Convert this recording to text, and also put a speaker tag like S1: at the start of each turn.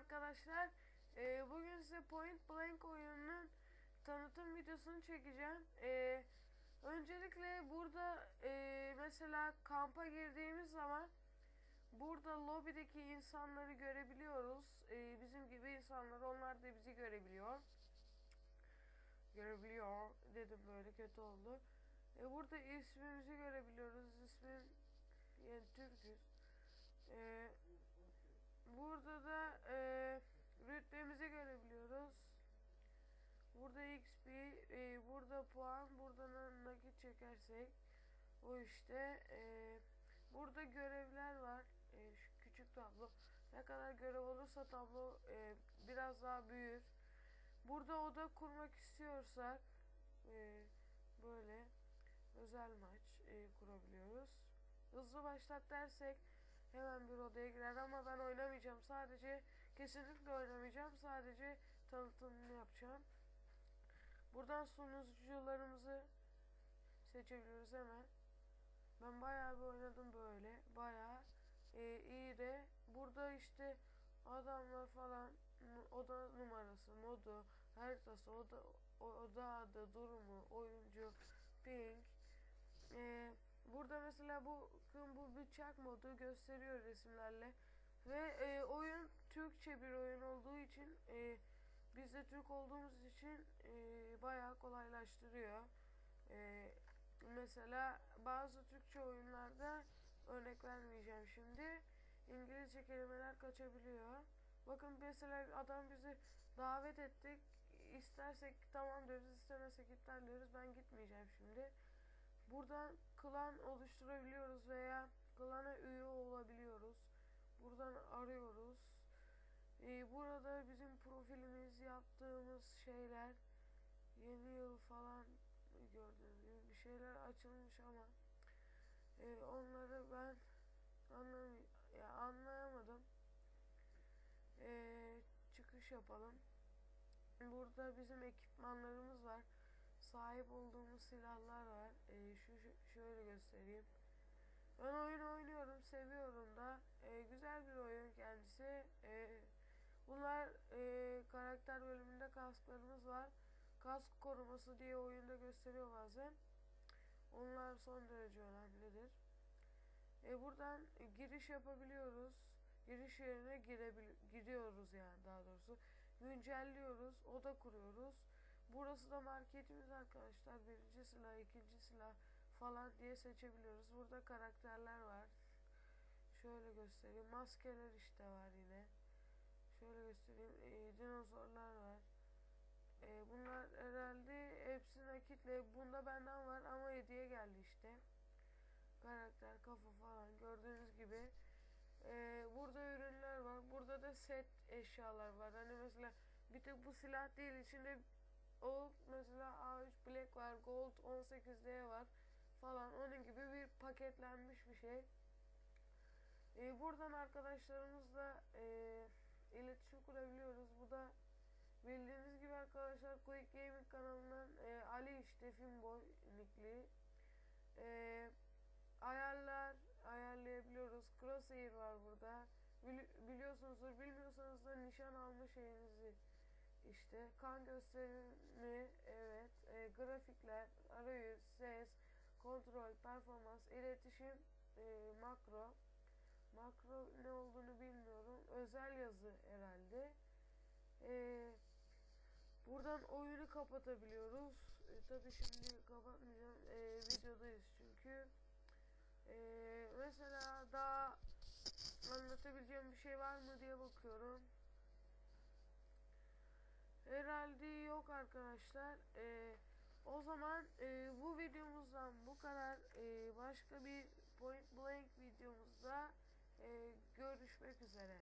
S1: arkadaşlar. Ee, bugün size Point Blank oyununun tanıtım videosunu çekeceğim. Ee, öncelikle burada e, mesela kampa girdiğimiz zaman burada lobideki insanları görebiliyoruz. Ee, bizim gibi insanlar onlar da bizi görebiliyor. Görebiliyor dedim böyle kötü oldu. Ee, burada ismimizi görebiliyoruz. İsmim yani Türk'üz. Ee, Burada da e, rütbemizi görebiliyoruz. Burada XP, e, burada puan, burada na- nakit çekersek o işte. E, burada görevler var. E, şu küçük tablo. Ne kadar görev olursa tablo e, biraz daha büyür. Burada oda kurmak istiyorsak e, böyle özel maç e, kurabiliyoruz. Hızlı başlat dersek hemen bir odaya girer ama ben oynamayacağım. Sadece kesinlikle oynamayacağım. Sadece tanıtımını yapacağım. Buradan sunucularımızı seçebiliyoruz hemen. Ben bayağı bir oynadım böyle. Bayağı e, iyi de burada işte adamlar falan oda numarası, modu, haritası, oda, oda adı, durumu, oyuncu, ping, mesela bu bu bıçak modu gösteriyor resimlerle ve e, oyun Türkçe bir oyun olduğu için e, biz de Türk olduğumuz için e, bayağı kolaylaştırıyor. E, mesela bazı Türkçe oyunlarda örnek vermeyeceğim şimdi İngilizce kelimeler kaçabiliyor. Bakın mesela adam bizi davet ettik. İstersek tamam diyoruz, istemezsek iptal diyoruz. Ben gitmeyeceğim şimdi. Buradan klan oluşturabiliyoruz veya klana üye olabiliyoruz. Buradan arıyoruz. Ee, burada bizim profilimiz, yaptığımız şeyler, yeni yıl falan gördüğünüz gibi bir şeyler açılmış ama e, onları ben anlam ya anlayamadım. Ee, çıkış yapalım. Burada bizim ekipmanlarımız var sahip olduğumuz silahlar var. Şöyle göstereyim. Ben oyun oynuyorum, seviyorum da. Ee, güzel bir oyun kendisi. Ee, bunlar e, karakter bölümünde kasklarımız var. Kask koruması diye oyunda gösteriyor bazen. Onlar son derece önemlidir. Ee, buradan giriş yapabiliyoruz. Giriş yerine girebil giriyoruz yani daha doğrusu. Güncelliyoruz, oda kuruyoruz. Burası da marketimiz arkadaşlar. Birinci silah, ikinci silah falan diye seçebiliyoruz. Burada karakterler var. Şöyle göstereyim. Maskeler işte var yine. Şöyle göstereyim. Ee, dinozorlar var. Ee, bunlar herhalde hepsi nakitle. Bunda benden var ama hediye geldi işte. Karakter, kafa falan gördüğünüz gibi. Ee, burada ürünler var. Burada da set eşyalar var. Hani mesela bir tek bu silah değil içinde o mesela A3 Black var, Gold 18D var falan onun gibi bir paketlenmiş bir şey. Ee, buradan arkadaşlarımızla e, iletişim kurabiliyoruz. Bu da bildiğiniz gibi arkadaşlar Quick Gaming kanalından e, Ali işte Finboy nickli e, ayarlar ayarlayabiliyoruz. Crosshair var burada. Bili- biliyorsunuzdur. Bilmiyorsanız da nişan alma şeyinizi işte kan gösterimi, evet, e, grafikler, arayüz, ses, kontrol, performans, iletişim, e, makro. Makro ne olduğunu bilmiyorum. Özel yazı herhalde. E, buradan oyunu kapatabiliyoruz. E, tabii şimdi kapatmayacağım. E, videodayız çünkü. E, mesela daha anlatabileceğim bir şey var mı diye bakıyorum. Herhalde yok arkadaşlar. Ee, o zaman e, bu videomuzdan bu kadar. Ee, başka bir Point Blank videomuzda e, görüşmek üzere.